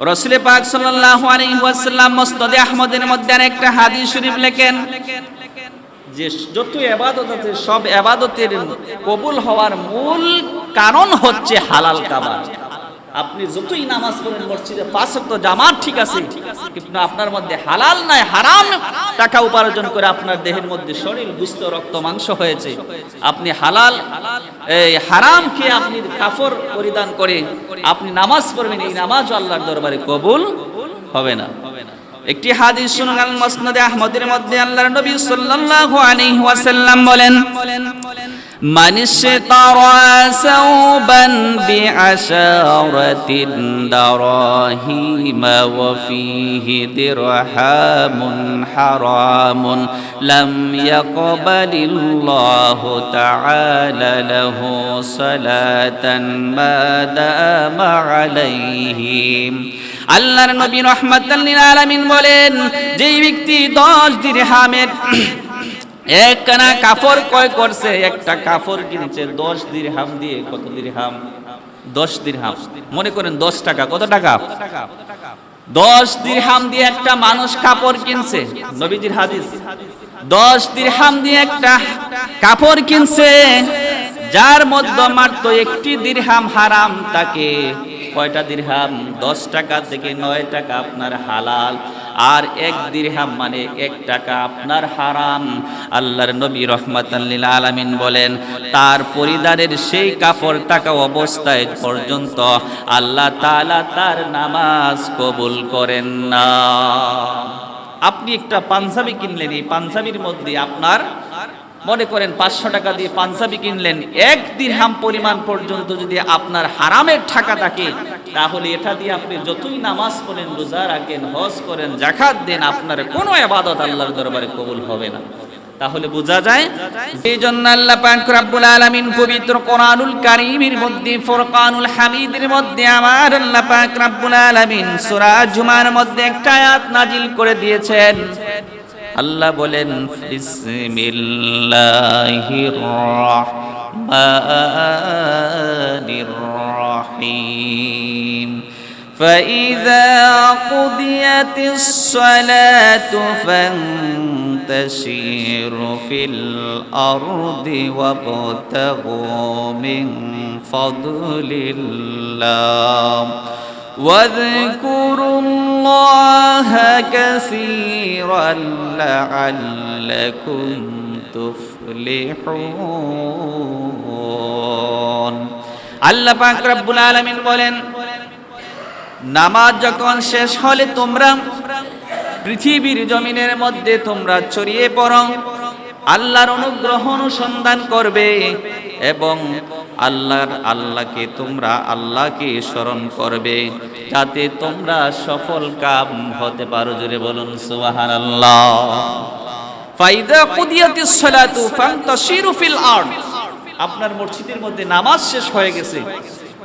রসুল পাক ওয়াসাল্লাম মুসনাদে আহমদের মধ্যে একটা হাদিস শরীফ লেখেন, যে যত এবাদত আছে, সব এবাদতের কবুল হওয়ার মূল কারণ হচ্ছে হালাল কাবার আপনি যতই নামাজ পড়েন মসজিদে, পাঁচ ওয়াক্ত জামাত ঠিক আছে, কিন্তু আপনার মধ্যে হালাল নাই হারাম টাকা উপার্জন করে আপনার দেহের মধ্যে শরীর গুস্ত রক্ত, মাংস হয়েছে। আপনি হালাল, এই হারাম খেয়ে আপনি কাফর পরিধান করে আপনি নামাজ পড়বেন, এই নামাজ আল্লাহর দরবারে কবুল হবে না। একটি হাদিস শুনুন আল মুসনাদে আহমদের মধ্যে আল্লাহর নবী সাল্লাল্লাহু আলাইহি ওয়াসাল্লাম বলেন من اشترى ثوبا بعشرة دراهم وفيه درحام حرام لم يقبل الله تعالى له صلاة ما دام عليهم আল্লাহর নবী রহমাতাল্লিল আলামিন বলেন যেই ব্যক্তি দশ দিরহামের একখানা কাপড় কয় করছে, একটা কাপড় কিনছে, দশ দিরহাম দিয়ে, কত দিরহাম? দশ দিরহাম। মনে করেন দশ টাকা, কত টাকা? দশ দিরহাম দিয়ে একটা মানুষ কাপড় কিনছে, নবীজির হাদিস। দশ দিরহাম দিয়ে একটা কাপড় কিনছে, যার মধ্যে মাত্র একটি দিরহাম হারাম তাকে। কয়টা দিরহাম? দশ টাকা থেকে নয় টাকা আপনার হালাল। আর এক দিরহাম মানে এক টাকা আপনার হারাম। আল্লাহর নবী রহমাতাল্লিল আলামিন বলেন, তার পরিদারের সেই কাপড় টাকা অবস্থায় পর্যন্ত আল্লাহ তালা তার নামাজ কবুল করেন না। আপনি একটা পাঞ্জাবি কিনলেন, এই পাঞ্জাবির মধ্যে আপনার মনে করেন পাঁচশো টাকা দিয়ে পাঞ্জাবি কিনলেন, এক দিরহাম পরিমাণ পর্যন্ত যদি আপনার হারামের টাকা থাকে, তাহলে এটা দিয়ে আপনি যতই নামাজ পড়েন, রোজা রাখেন, হজ করেন জাকাত দেন, আপনার কোনো আবাদত আল্লাহর দরবারে কবুল হবে না। তাহলে বোঝা যায় এই জন্য আল্লাহ পাক রব্বুল আলামিন পবিত্র কোরআনুল কারীমের মধ্যে, ফুরকানুল হামিদের মধ্যে আমার আল্লাহ পাক রব্বুল আলামিন সূরা জুমার মধ্যে একটা আয়াত নাজিল করে দিয়েছেন। আল্লাহ বলেন বিসমিল্লাহির রহমানির রহিম فإذا قضيت الصلاة فانتشروا في الأرض وابتغوا من فضل الله واذكروا الله كثيرا لعلكم تفلحون আল্লাহ পাক রব্বুল আলামিন বলেন নামাজ যখন শেষ হলে তোমরা পৃথিবীর জমিনের মধ্যে তোমরা ছড়িয়ে পড়ো আল্লাহর অনুগ্রহ অনুসন্ধান করবে এবং আল্লাহর আল্লাহকে তোমরা আল্লাহকে স্মরণ করবে যাতে তোমরা সফল কাম হতে পারো। জোরে বলুন, সুবহানাল্লাহ। ফাইদা কুদিয়াতিস সালাতু ফান্তাশিরু ফিল আরদ। আপনার মসজিদের মধ্যে নামাজ শেষ হয়ে গেছে।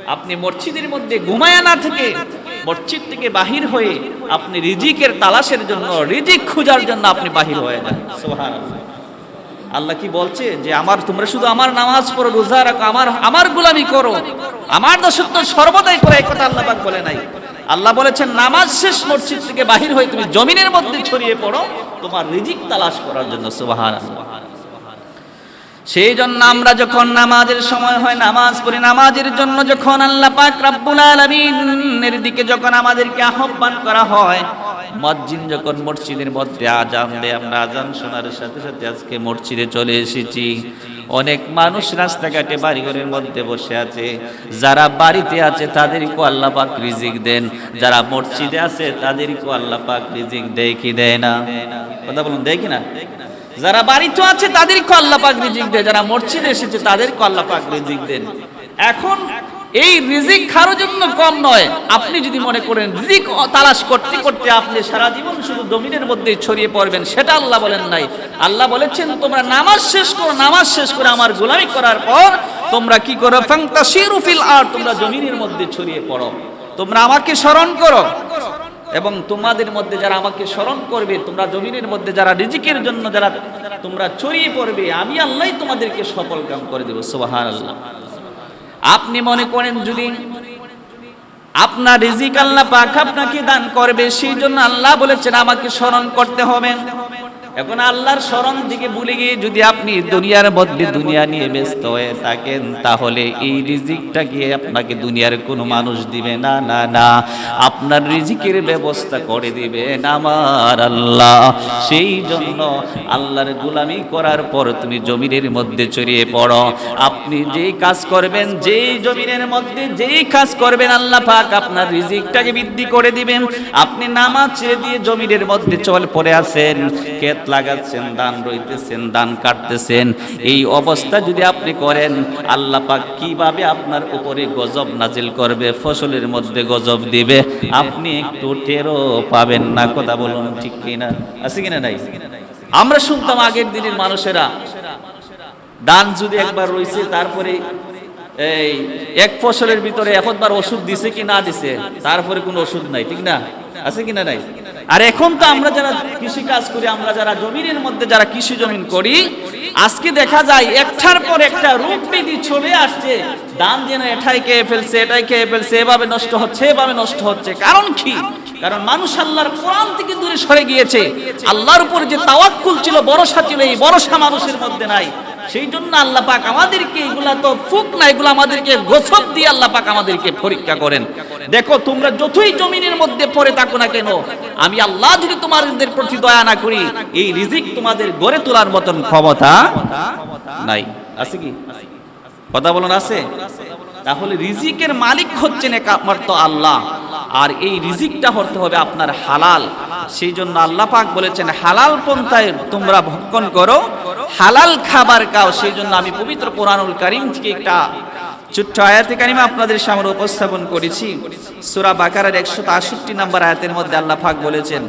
আপনি মসজিদের মধ্যে ঘুমায়া না থেকে মসজিদ থেকে বাহির হয়ে আপনি রিজিকের তালাশের জন্য, রিজিক খোঁজার জন্য আপনি বাহির হয়ে যান। সুবহানাল্লাহ। আল্লাহ কি বলছে যে আমার, তোমরা শুধু আমার নামাজ পড়ো, রোজা রাখো, আমার আমার গোলামি করো। আমার দাসত্ব সর্বদাই করে কথা আল্লাহ পাক বলে নাই। আল্লাহ বলেছেন, নামাজ শেষ মসজিদ থেকে বাহির হয়ে তুমি জমিনের মধ্যে ছড়িয়ে পড়ো, তোমার রিজিক তালাশ করার জন্য, সুবহানাল্লাহ। সেই জন্য আমরা যখন নামাজের সময় হয়, নামাজ পড়ি, নামাজের জন্য যখন আল্লাহ পাক রাব্বুল আলামিনের দিকে যখন আমাদেরকে আহ্বান করা হয় মসজিদ যখন মসজিদের মধ্যে আজান দেয়, আমরা আজান শোনার সাথে সাথে আজকে মসজিদে চলে এসেছি। অনেক মানুষ রাস্তাঘাটে বাড়িঘরের মধ্যে বসে আছে। যারা বাড়িতে আছে, তাদেরকেও আল্লাহ পাক রিজিক দেন। যারা মসজিদে আছে, তাদেরকেও আল্লাহ পাক রিজিক দেয় কি দেয় না? কথা বলুন, দেয় কি না? যারা বাড়িতে আছে তাদেরকে আল্লাহ পাক রিজিক দেয়। যারা মসজিদে এসেছে তাদেরকে আল্লাহ পাক রিজিক দেন। এখন এই রিজিক খারো জন্য কম নয়। আপনি যদি মনে করেন রিজিক তালাশ করতে করতে আপনি সারা জীবন শুধু জমিনের মধ্যে ছড়িয়ে পড়বেন, সেটা আল্লাহ বলেন নাই। আল্লাহ বলেছেন, তোমরা নামাজ শেষ করো, নামাজ শেষ করে আমার গোলামি করার পর তোমরা কি করো? ফিল আর তোমরা জমিনের মধ্যে ছড়িয়ে পড়ো। তোমরা আমাকে স্মরণ করো। এবং তোমাদের মধ্যে যারা আমাকে স্মরণ করবে, তোমরা জমিনের মধ্যে যারা রিজিকের জন্য যারা তোমরা ছড়িয়ে পড়বে, আমি আল্লাহ তোমাদেরকে সফল কাম করে দেবো সুবাহান আল্লাহ আপনি মনে করেন যদি আপনার রিজিক আল্লাহ পাক আপনাকে দান করবে, সেই জন্য আল্লাহ বলেছেন, আমাকে স্মরণ করতে হবে। এখন আল্লাহর স্মরণ দিকে ভুলে গিয়ে যদি আপনি দুনিয়ার মধ্যে দুনিয়া নিয়ে ব্যস্ত হয়ে থাকেন, তাহলে এই রিজিকটা গিয়ে আপনাকে দুনিয়ার কোনো মানুষ দিবে? না না না। আপনার রিজিকের ব্যবস্থা করে দিবেন আমার আল্লাহ। সেই জন্য আল্লাহর গোলামি করার পর তুমি জমিনের মধ্যে ছড়িয়ে পড়ো। আপনি যেই কাজ করবেন, যেই জমিনের মধ্যে যেই কাজ করবেন, আল্লাহ পাক আপনার রিজিকটাকে বৃদ্ধি করে দিবেন। আপনি নামাজ ছেড়ে দিয়ে জমিনের মধ্যে চল পড়ে আছেন। ক্ষেত লাগাচ্ছেন ধান রইতেছেন ধান কাটতেছেন। এই অবস্থা যদি আপনি করেন, আল্লাহ পাক কীভাবে আপনার উপরে গজব নাজিল করবে, ফসলের মধ্যে গজব দিবে? আপনি একটু টেরও পাবেন না, কথা বলুন ঠিক কিনা? আছে কিনা নাই? আমরা শুনতাম আগের দিনের মানুষেরা, দান যদি একবার রয়েছে তারপরে এই এক ফসলের ভিতরে একবার ওষুধ দিছে কি না দিছে, তারপরে কোনো ওষুধ নাই, ঠিক না? আছে কি না নাই? আর এখন তো আমরা যারা কৃষি কাজ করি, আমরা যারা জমিনের মধ্যে যারা কৃষি জমিন করি, আজকে দেখা যায় একটার পর একটা রোগ ব্যাধি চলে আসছে। দান যেন এটাই খেয়ে ফেলছে, এটাই খেয়ে ফেলছে, এভাবে নষ্ট হচ্ছে, এভাবে নষ্ট হচ্ছে। কারণ কি? কারণ মানুষ আল্লাহর কোরআন থেকে দূরে সরে গিয়েছে। আল্লাহর উপর যে তাওয়াক্কুল ছিল, ভরসা ছিল, এই ভরসা মানুষের মধ্যে নাই। সেই জন্য আল্লাহ পাক আমাদেরকে এগুলা তো ফুক না, এগুলো আমাদেরকে গোসব দিয়ে আল্লাহ পাক আমাদেরকে পরীক্ষা করেন। দেখো, তোমরা যতই জমিনের মধ্যে পড়ে থাকো না কেন, আমি আল্লাহ যদি তোমাদের প্রতি দয়া না করি, এই রিজিক তোমাদের গড়ে তোলার মতন ক্ষমতা নাই। আছে কি? কথা বলুন আছে? তাহলে রিজিকের মালিক হচ্ছেন একমাত্র আল্লাহ, আর এই রিজিকটা হতে হবে আপনার হালাল। সেই জন্য আল্লাহ পাক বলেছেন, হালাল পন্থায় তোমরা ভক্ষণ করো হালাল খাবার খাও সেই জন্য আমি পবিত্র কোরআনুল কারিম থেকে একটা ছোট্ট আয়াতে কারিমা আপনাদের সামনে উপস্থাপন করেছি। সূরা বাকারার 163 নম্বর আয়াতের মধ্যে আল্লাহ পাক বলেছেন,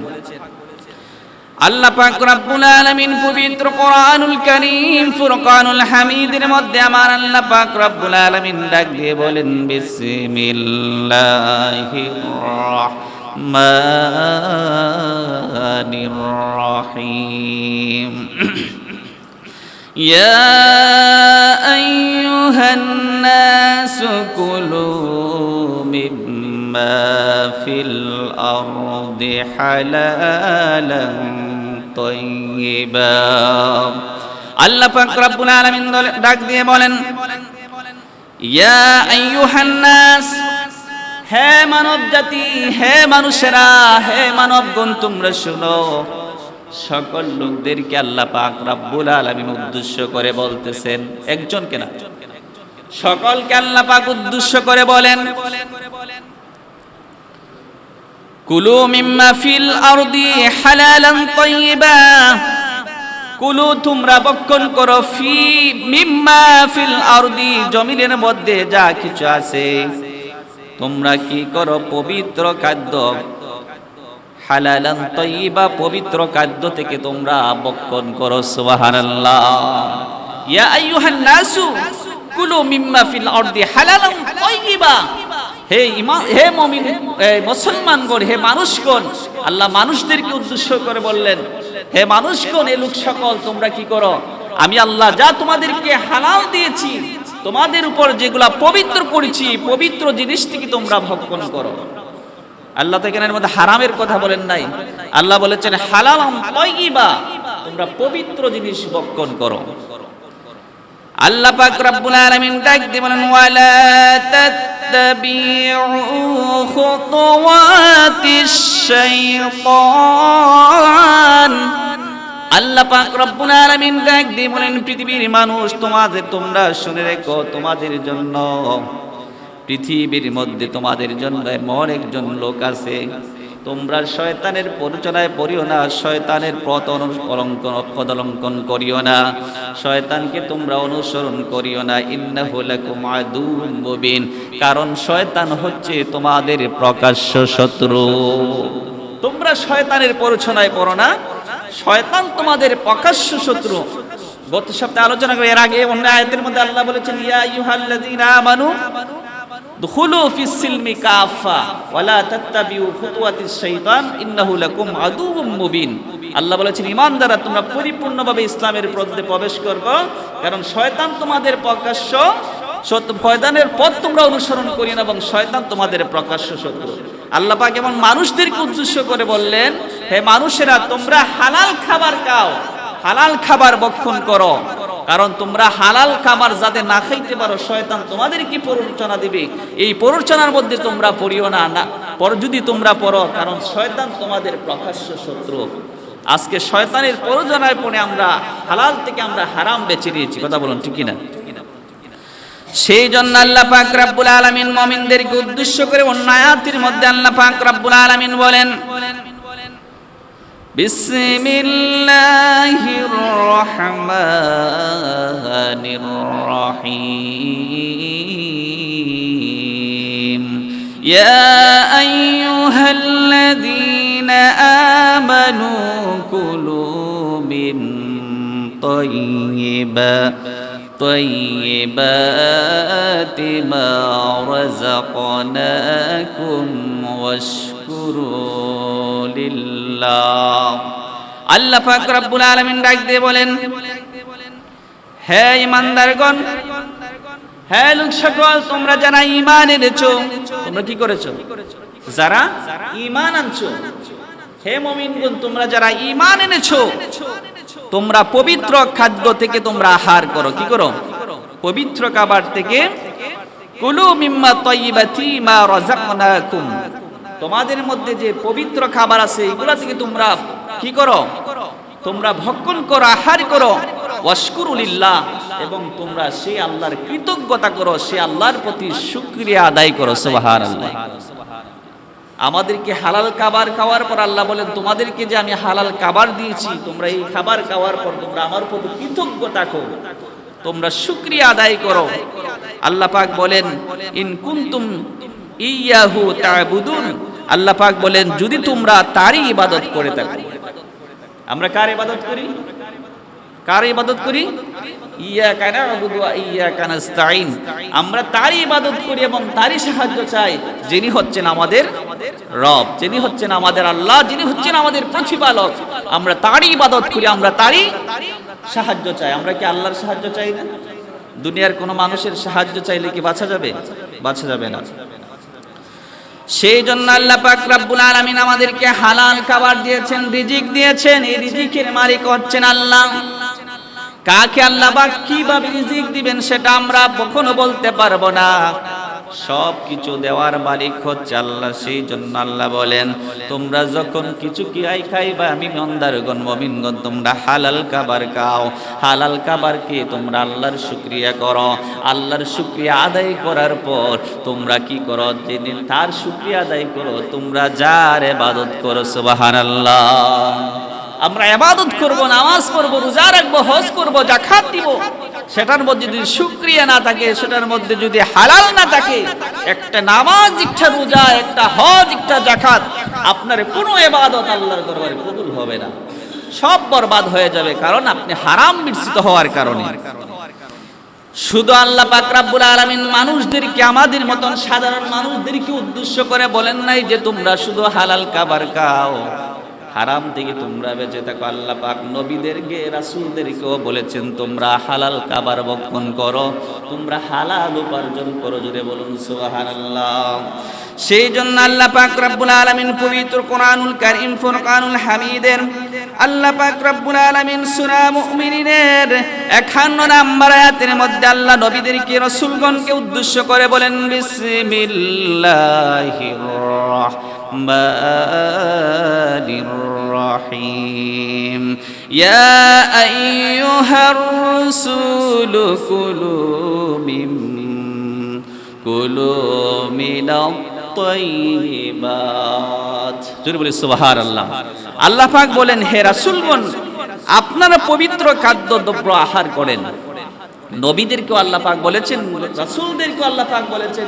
আল্লাহ পাক রব্বুল আলামিন পবিত্র কোরআনুল কারীম, ফুরকানুল হামিদের মধ্যে আমার আল্লাহ পাক রব্বুল আলামিন ডাক দিয়ে বলেন বিসমিল্লাহির রহমানির রহিম। يا أيها الناس كلوا مما في الأرض حلالا طيبا আল্লাহ পাক রব্বুল আলামিন ডাক দিয়ে বলেন ইয়া আইয়ুহান নাস হে মানব জাতি হে মানুষেরা হে মানবগণ তোমরা শুনো সকল লোকদেরকে আল্লাহ পাক রব্বুল আলামিন উদ্দেশ্য করে বলতেছেন। একজনকে না। সকলকে আল্লাহ পাক উদ্দেশ্য করে বলেন। কুলু মিম্মা ফিল আরদি হালালান তাইয়্যিবা কুলু তোমরা বক্ষণ করো ফি মিম্মা ফিল আরদি, জমিনের মধ্যে যা কিছু আছে। তোমরা কি করো? পবিত্র খাদ্য হালালান তৈবা পবিত্র খাদ্য থেকে তোমরা বক্ষণ করো, সুবহানাল্লাহ। ইয়া আইয়ুহান নাসু, কুলু মিম্মা ফিল আরদি হালালান তৈবা। হে ইমান হে মুমিন মুসলমানগণ, হে মানুষগণ, আল্লাহ মানুষদেরকে উদ্দেশ্য করে বললেন, হে মানুষগণ, এ লোক সকল, তোমরা কি করো? আমি আল্লাহ যা তোমাদেরকে হালাল দিয়েছি, তোমাদের উপর যেগুলা পবিত্র করেছি, পবিত্র জিনিস থেকে তোমরা ভক্ষণ করো। আল্লাহ তো এখানের মধ্যে হারামের কথা বলেন নাই। আল্লাহ বলেছেন হালাল তৈবা তোমরা পবিত্র জিনিস ভক্ষণ করো। আল্লাহ পাক রব্বুল আলামিন ডাক দিয়ে বলেন, ওয়ালা তাত্তাবিউ খুতুওয়াতিশ শাইতান আল্লাহ পাক রব্বুল আলামিন ডাক দিয়ে বলেন, পৃথিবীর মানুষ তোমাদের, তোমরা শুনে রেখো তোমাদের জন্য। পৃথিবীর মধ্যে তোমাদের জন্য এমন একজন লোক আছে। তোমরা শয়তানের পরিচনায় পড়িও না, শয়তানের পথ অলঙ্কন পদলঙ্কন করিও না। শয়তানকে তোমরা অনুসরণ করিও না। ইন্নাহু লাকুম কারণ শয়তান হচ্ছে তোমাদের প্রকাশ্য শত্রু। তোমরা শয়তানের পরিচনায় পড়ো না। শয়তান তোমাদের প্রকাশ্য শত্রু। গত সপ্তাহে আলোচনা করে এর আগে অন্য আয়াতের মধ্যে আল্লাহ বলেছেন, ইয়া আইয়ুহাল্লাযীনা আমানু দুখুলু ফিস সিলমি কাফা, ওয়ালা তাত্তাবিউ খুতুওয়াতিশ শাইতান, ইন্নাহু লাকুম আদুউম মুবিন। আল্লাহ বলেছেন, ইমানদাররা, তোমরা পরিপূর্ণভাবে ইসলামের মধ্যে প্রবেশ করবে, কারণ শয়তান তোমাদের প্রকাশ্য শয়তানের পথ তোমরা অনুসরণ করি না এবং শয়তান তোমাদের প্রকাশ্য শত্রু। আল্লাহ পাক এবং মানুষদেরকে উদ্দেশ্য করে বললেন, হে মানুষেরা, তোমরা হালাল খাবার খাও, হালাল খাবার বক্ষণ করো কারণ তোমরা হালাল খাবার যাতে না খাইতে পারো, শয়তান তোমাদের কি প্ররোচনা দিবে। এই প্ররোচনার মধ্যে তোমরা পড়িও না না, পর যদি তোমরা পড়ো, কারণ শয়তান তোমাদের প্রকাশ্য শত্রু। আজকে শয়তানের প্ররোচনায় পড়ে আমরা হালাল থেকে আমরা হারাম বেছে নিয়েছি, কথা বলুন, ঠিক না সেই জন্য আল্লাহ পাক রাব্বুল আলামিন মুমিনদেরকে উদ্দেশ্য করে অন্য আয়াতের মধ্যে আল্লাহ পাক রাব্বুল আলামিন বলেন, বিসমিল্লাহির রহমান الرحيم يا أيها الذين آمنوا كلوا من طيبات طيبات ما رزقناكم واشكروا لله আল্লাহ পাক রব্বুল আলামিন ডাক দিয়ে বলেন হে ইমানদারগণ, হে লোক সকল, তোমরা যারা ঈমান এনেছো, তোমরা কি করেছ? যারা ঈমান আনছো। হে মুমিনগণ, তোমরা যারা ঈমান এনেছো, তোমরা পবিত্র খাদ্য থেকে তোমরা আহার করো। কি করো? পবিত্র খাবার থেকে কুলু মিম্মা তয়্যিবাতি মা রাযাকনাকুম। তোমাদের মধ্যে যে পবিত্র খাবার আছে, এগুলা থেকে তোমরা কি করো? তোমরা ভক্ষণ করো, আহার করো। ওয়াশকুরুলিল্লাহ, এবং তোমরা সেই আল্লাহর কৃতজ্ঞতা করো, সে আল্লাহর প্রতি শুক্রিয়া আদায় করো, সুবহানাল্লাহ। আমাদেরকে হালাল খাবার খাওয়ার পর আল্লাহ বলেন, তোমাদেরকে যে আমি হালাল খাবার দিয়েছি, তোমরা এই খাবার খাওয়ার পর তোমরা আমার প্রতি কৃতজ্ঞতা করো। তোমরা শুক্রিয়া আদায় করো। আল্লাহ পাক বলেন, ইন কুনতুম ইয়াহু তা'বুদুন। আল্লাহ পাক বলেন, যদি তোমরা তারই ইবাদত করে থাকো। আমরা কার ইবাদত করি? কার ইবাদত করি? ইয়া কানা ওয়া ইয়া কানাস্তাইন আমরা তারই ইবাদত করি এবং তারই সাহায্য চাই, যিনি হচ্ছেন আমাদের রব, যিনি হচ্ছেন আমাদের আল্লাহ, যিনি হচ্ছেন আমাদের প্রতিপালক। আমরা তারই ইবাদত করি, আমরা তারই সাহায্য চাই। আমরা কি আল্লাহর সাহায্য চাই না? দুনিয়ার কোনো মানুষের সাহায্য চাইলে কি বাঁচা যাবে? বাঁচা যাবে না। সেই জন্য আল্লাহ পাক রব্বুল আলামিন আমাদেরকে হালাল খাবার দিয়েছেন, রিজিক দিয়েছেন। এই রিজিকের মালিক হচ্ছেন আল্লাহ। কাকে আল্লাহ বা কীভাবে রিজিক দিবেন সেটা আমরা কখনো বলতে পারব না। সব কিছু দেওয়ার মালিক হচ্ছে আল্লাহ, সেই জন্য আল্লাহ বলেন, তোমরা যখন কিছু কি আই খাইবা, আমি মন্দারগণ, মমিনগণ, তোমরা হালাল খাবার খাও। হালাল খাবারকে তোমরা আল্লাহর শুক্রিয়া করো। আল্লাহর শুক্রিয়া আদায় করার পর তোমরা কি করো? যেদিন তার শুক্রিয়া আদায় করো, তোমরা যার এবাদত করো, সুবহানাল্লাহ। আমরা এবাদত করব, নামাজ পড়ব, রোজা রাখব, হজ করব জাকাত দিব। সেটার মধ্যে যদি শুক্রিয়া না থাকে, সেটার মধ্যে যদি হালাল না থাকে, একটা নামাজ, একটা রোজা, একটা হজ, একটা জাকাত আপনার কোনো এবাদত আল্লাহর দরবারে কবুল হবে না। সব বরবাদ হয়ে যাবে, কারণ আপনি হারাম মিশ্রিত হওয়ার কারণে। শুধু আল্লাহ পাক রাব্বুল আলামিন মানুষদেরকে, আমাদের মতন সাধারণ মানুষদেরকে উদ্দেশ্য করে বলেন নাই যে তোমরা শুধু হালাল খাবার খাও। হারাম থেকে তোমরা বেঁচে থাকো। আল্লাহ পাক নবীদেরকে, রাসূলদেরকেও বলেছেন, তোমরা হালাল খাবার ভক্ষণ করো। তোমরা হালাল উপার্জন করো। জুড়ে বলুন, সুবহানাল্লাহ। সেই জন্য আল্লাহ পাক রব্বুল আলামিন পবিত্র কোরআনুল কারীম, ফুরকানুল হামিদের আল্লাহ পাক রব্বুল আলামিন সূরা মুমিনিনের 51 নম্বর আয়াতের মধ্যে আল্লাহ নবীদেরকে, রাসূলগণকে উদ্দেশ্য করে বলেন, বিসমিল্লাহির রাহমানির রহিম ইয়া আইয়ুহার রাসূলু কুলু মিম কুলু মিনাত তৈবাত জোরে বলি, সুবহানাল্লাহ। আল্লাহ পাক বলেন, হে রাসূলগণ, আপনারা পবিত্র খাদ্য দ্রব্য আহার করেন। নবীদেরকেও আল্লাহ পাক বলেছেন, রাসূলদেরকেও আল্লাহ পাক বলেছেন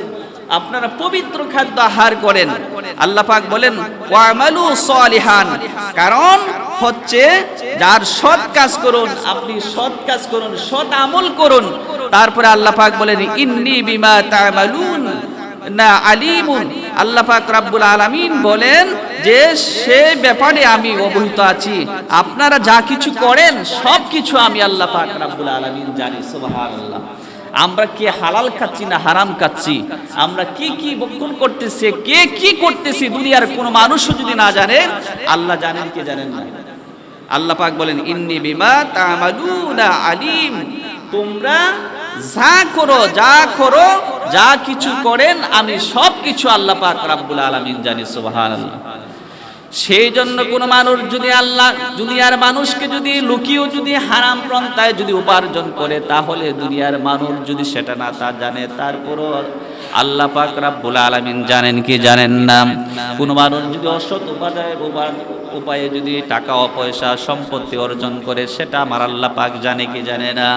আপনারা পবিত্র খাদ্য আহার করেন। আল্লাহ পাক বলেন, ওয়ামালু সলিহান। কারণ হচ্ছে, যার সৎ কাজ করুন, আপনি সৎ কাজ করুন, সৎ আমল করুন। তারপরে আল্লাহ পাক বলেন, ইন্নি বিমা তামালুন। না, আলিমুন। আল্লাহ পাক রাব্বুল আলামিন বলেন যে, সে ব্যাপারে আমি অবহিত আছি। আপনারা যা কিছু করেন সব কিছু আমি আল্লাহ পাক রাব্বুল আলামিন জানি সুবহানাল্লাহ। আমরা কে হালাল খাচ্ছি না হারাম খাচ্ছি? আমরা কি কি বক্ষণ করতেছি, কে কি করতেছি দুনিয়ার কোনো মানুষও যদি না জানে, আল্লাহ জানেন কে জানেন না। আল্লাহ পাক বলেন, ইন্নি বিমা তামালুনা আলিম। তোমরা যা করো যা করো, যা কিছু করেন, আমি সব কিছু আল্লাহ পাক রাব্বুল আলামিন জানি, সুবহানাল্লাহ। সেই জন্য কোনো মানুষ যদি আল্লাহ দুনিয়ার মানুষকে যদি লুকিয়েও যদি হারাম পন্থায় যদি উপার্জন করে, তাহলে দুনিয়ার মানুষ যদি সেটা না তা জানে, তারপরও আল্লাহ পাক রাব্বুল আলামিন জানেন কি জানেন না? কোনো মানুষ যদি অসৎ উপাদায় উপায়ে যদি টাকা পয়সা সম্পত্তি অর্জন করে, সেটা আমার আল্লাহ পাক জানে কি জানে না?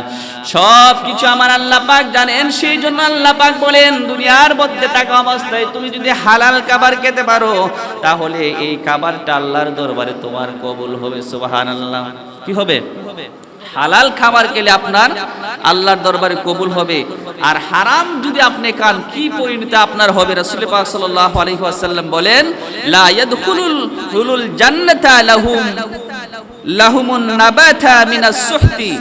সব কিছু আমার আল্লাহ পাক জানেন, সেই জন্য আল্লাহ পাক বলেন, দুনিয়ার মধ্যে থাকা অবস্থায় তুমি যদি হালাল খাবার খেতে পারো, তাহলে এই খাবারটা আল্লাহর দরবারে তোমার কবুল হবে, সুবহানাল্লাহ। কি হবে? হালাল খাবার খেলে আপনার আল্লাহর দরবারে কবুল হবে। আর হারাম যদি আপনি খান, কি পরিণতি আপনার হবে? রাসূল পাক সাল্লাল্লাহু আলাইহি ওয়াসাল্লাম বলেন, লা ইয়াদখুলুল হুলুল জান্নাতা লাহুম, লাহুমুন নাবাতা মিনাস সুহতি,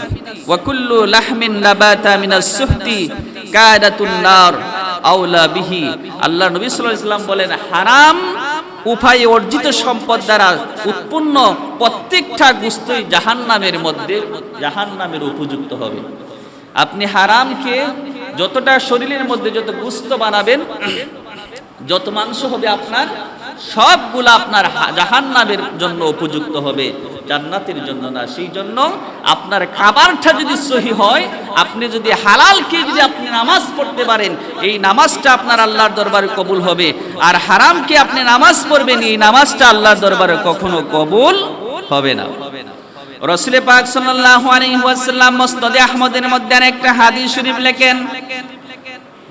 ওয়া কুল্লু লাহমিন নাবাতা মিনাস সুহতি, কাদাতুন নার, আওলা বিহি। আল্লাহ নবী সাল্লাল্লাহু আলাইহি ওয়াসাল্লাম বলেন, হারাম উপায়ে অর্জিত সম্পদ দ্বারা উৎপন্ন প্রত্যেকটা গুস্তই জাহান্নামের মধ্যে জাহান নামের উপযুক্ত হবে। আপনি হারামকে যতটা শরীরের মধ্যে যত গুস্ত বানাবেন, যত মাংস হবে আপনার সবগুলো আপনার জাহান্নামের জন্য উপযুক্ত হবে, জান্নাতের জন্য না। সেই জন্য আপনার খাবারটা যদি সহি হয়, আপনি যদি হালালকে যদি আপনি নামাজ পড়তে পারেন, এই নামাজটা আপনার আল্লাহর দরবারে কবুল হবে। আর হারামকে আপনি নামাজ পড়বেন, এই নামাজটা আল্লাহর দরবারে কখনো কবুল হবে না। রসুল পাক সাল্লাল্লাহু আলাইহি ওয়াসাল্লাম মুসনাদে আহমদের মধ্যে একটা হাদিস শরীফ লেখেন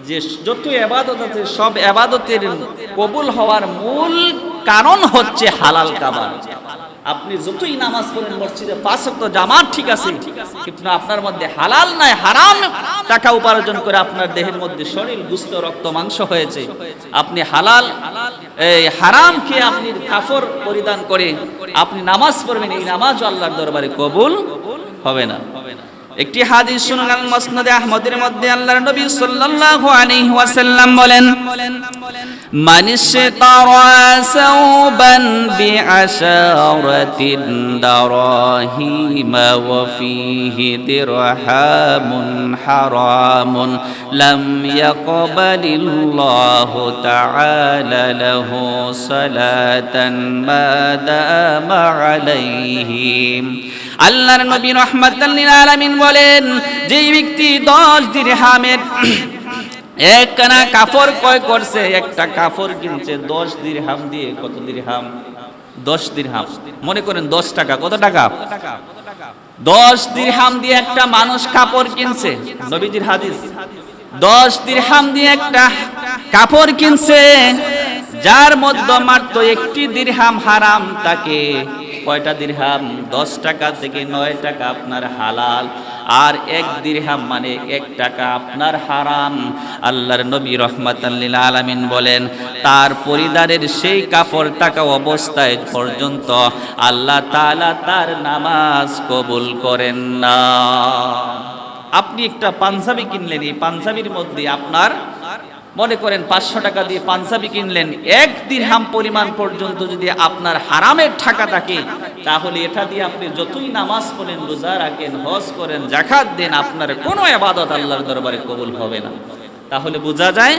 যে যত এবাদত আছে, সব এবাদতের কবুল হওয়ার মূল কারণ হচ্ছে হালাল খাবার। আপনি যতই নামাজ পড়েন, মসজিদে পাঁচ ওয়াক্ত জামাত ঠিক আছে, কিন্তু আপনার মধ্যে হালাল নাই হারাম টাকা উপার্জন করে আপনার দেহের মধ্যে শরীর গুস্ত রক্ত, মাংস হয়েছে। আপনি হালাল, এই হারাম খেয়ে আপনি কাফর পরিধান করে আপনি নামাজ পড়বেন, এই নামাজ আল্লাহর দরবারে কবুল হবে না হবে না। একটি হাদিস শুনলাম মসনদে আহমদের মধ্যে আল্লাহর নবী সাল্লাল্লাহু আলাইহি ওয়াসাল্লাম বলেন মান ইশতারা সাওবান বিআশারাতিন দারাহিম ওয়া ফিহি দিরহামুন হারামুন লাম ইয়াকবালিল্লাহু তাআলা লাহু সালাতান মা দামা আলাইহিম আল্লাহর নবী রহমাতাল লিল আলামিন বলেন, যেই ব্যক্তি 10 দিরহামের একখানা কাপড় কয় করছে? একটা কাপড় কিনছে, দশ 10 দিরহাম দিয়ে। কত দিরহাম? 10 দিরহাম। মনে করেন 10 টাকা। কত টাকা? 10 দিরহাম দিয়ে একটা মানুষ কাপড় কিনছে। নবীজির হাদিস। 10 দিরহাম দিয়ে একটা কাপড় কিনছে। যার মধ্যে মাত্র একটি দিরহাম হারাম তাকে কয়টা দিরহাম? দশ টাকা থেকে নয় টাকা আপনার হালাল। আর এক দিরহাম মানে এক টাকা আপনার হারাম। আল্লাহর নবী রহমাতাল্লিল আলামিন বলেন, তার পরিবারের সেই কাপড় টাকা অবস্থায় পর্যন্ত আল্লাহ তাআলা তার নামাজ কবুল করেন না। আপনি একটা পাঞ্জাবি কিনলেন, এই পাঞ্জাবির মধ্যে আপনার মনে করেন পাঁচশো টাকা দিয়ে পাঞ্জাবি কিনলেন, এক দিরহাম পরিমাণ পর্যন্ত যদি আপনার হারামের টাকা থাকে, তাহলে এটা দিয়ে আপনি যতই নামাজ পড়েন, রোজা রাখেন, হজ করেন জাকাত দেন, আপনার কোনো আবাদত আল্লাহর দরবারে কবুল হবে না। তাহলে বোঝা যায়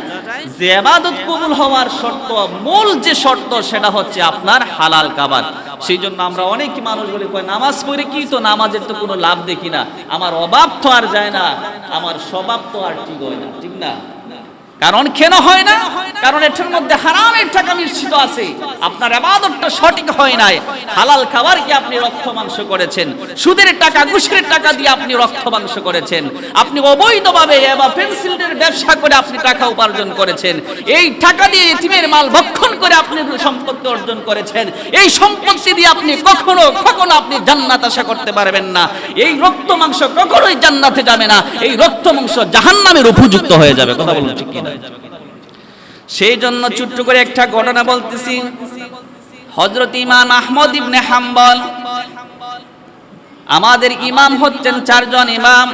যে আবাদত কবুল হওয়ার শর্ত, মূল যে শর্ত, সেটা হচ্ছে আপনার হালাল কাবার সেই জন্য আমরা অনেক মানুষ বলে, কয়, নামাজ পড়ে কি তো নামাজের তো কোনো লাভ দেখি না। আমার অভাব তো আর যায় না, আমার স্বভাব তো আর ঠিক হয় না। ঠিক না? কারণ কেন হয় না, কারণ এটার মধ্যে হারামের টাকা মিশ্রিত আছে। আপনার আবাদতটা সঠিক হয় নাই। হালাল খাবার কি আপনি রক্ত মাংস করেছেন? সুদের টাকা, ঘুষের টাকা দিয়ে আপনি রক্ত মাংস করেছেন। আপনি অবৈধভাবে বা পেন্সিলের ব্যবসা করে আপনি টাকা উপার্জন করেছেন। এই টাকা দিয়ে এতিমের মাল ভক্ষণ করে আপনি সম্পত্তি অর্জন করেছেন। এই সম্পত্তি দিয়ে আপনি কখনো কখনো আপনি জান্নাত আশা করতে পারবেন না। এই রক্ত মাংস কখনোই জান্নাতে যাবে না। এই রক্ত মাংস জাহান্নামের উপযুক্ত হয়ে যাবে। কথা বলুন ঠিক কিনা? সেই জন্য ছোট্ট করে একটা ঘটনা বলতেছি। হজরত ইমাম আহমদ ইবনে হাম্বল, আমাদের ইমাম হচ্ছেন চারজন ইমাম।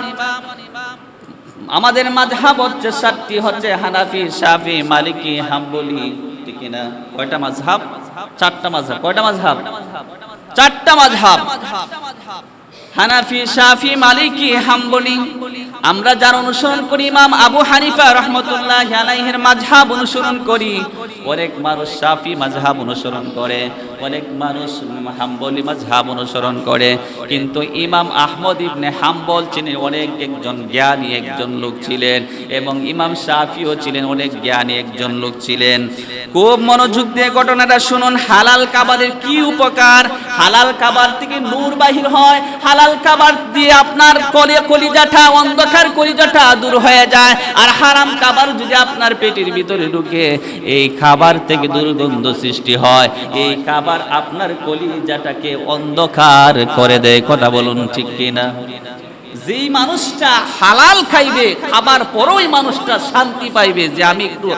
আমাদের মাঝহাব হচ্ছে সাতটি, হচ্ছে হানাফি, শাফি, মালিকি, হাম্বলি, ঠিক না কয়টা মাঝহাব চারটা মাঝহাব কয়টা মাঝহাব চারটা মাঝহাব হানাফি, শাফি, মালিকি, হাম্বলি। আমরা যার অনুসরণ করি, ইমাম আবু হানিফা রহমতুল্লাহ আলাইহির মাঝহাব অনুসরণ করি। অনেক মানুষ শাফি মাঝহাব অনুসরণ করে, অনেক মানুষ হাম্বলি মাঝহাব অনুসরণ করে। কিন্তু ইমাম আহমদ ইবনে হাম্বল ছিলেন অনেক একজন জ্ঞানী একজন লোক ছিলেন এবং ইমাম শাফিও ছিলেন অনেক জ্ঞানী একজন লোক ছিলেন। খুব মনোযোগ দিয়ে ঘটনাটা শুনুন, হালাল কাবারের কি উপকার? হালাল কাবার থেকে নূর বাহির হয়, হালাল কাবার দিয়ে আপনার কলে কলিজাটা অন্ধকার কলিজাটা দূর হয়ে যায়। আর হারাম খাবার যদি আপনার পেটের ভিতরে ঢুকে, এই খাবার থেকে দুর্গন্ধ সৃষ্টি হয়। এই খাবার আপনার কলিজাটাকে অন্ধকার করে দেয়। কথা বলুন ঠিক কিনা? যেই মানুষটা হালাল খাইবে, খাবার পরই মানুষটা শান্তি পাইবে যে আমি একটু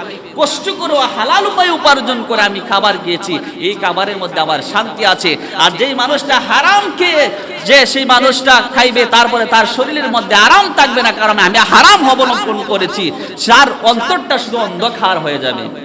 কষ্ট করে হালাল উপায় উপার্জন করে আমি খাবার খেয়েছি। এই খাবারের মধ্যে আমার শান্তি আছে। আর যেই মানুষটা হারাম খেয়ে যে সেই মানুষটা খাইবে, তারপরে তার শরীরের মধ্যে আরাম থাকবে না, কারণ আমি হারাম অবলম্বন করেছি। যার অন্তরটা শুধু অন্ধকার হয়ে যাবে।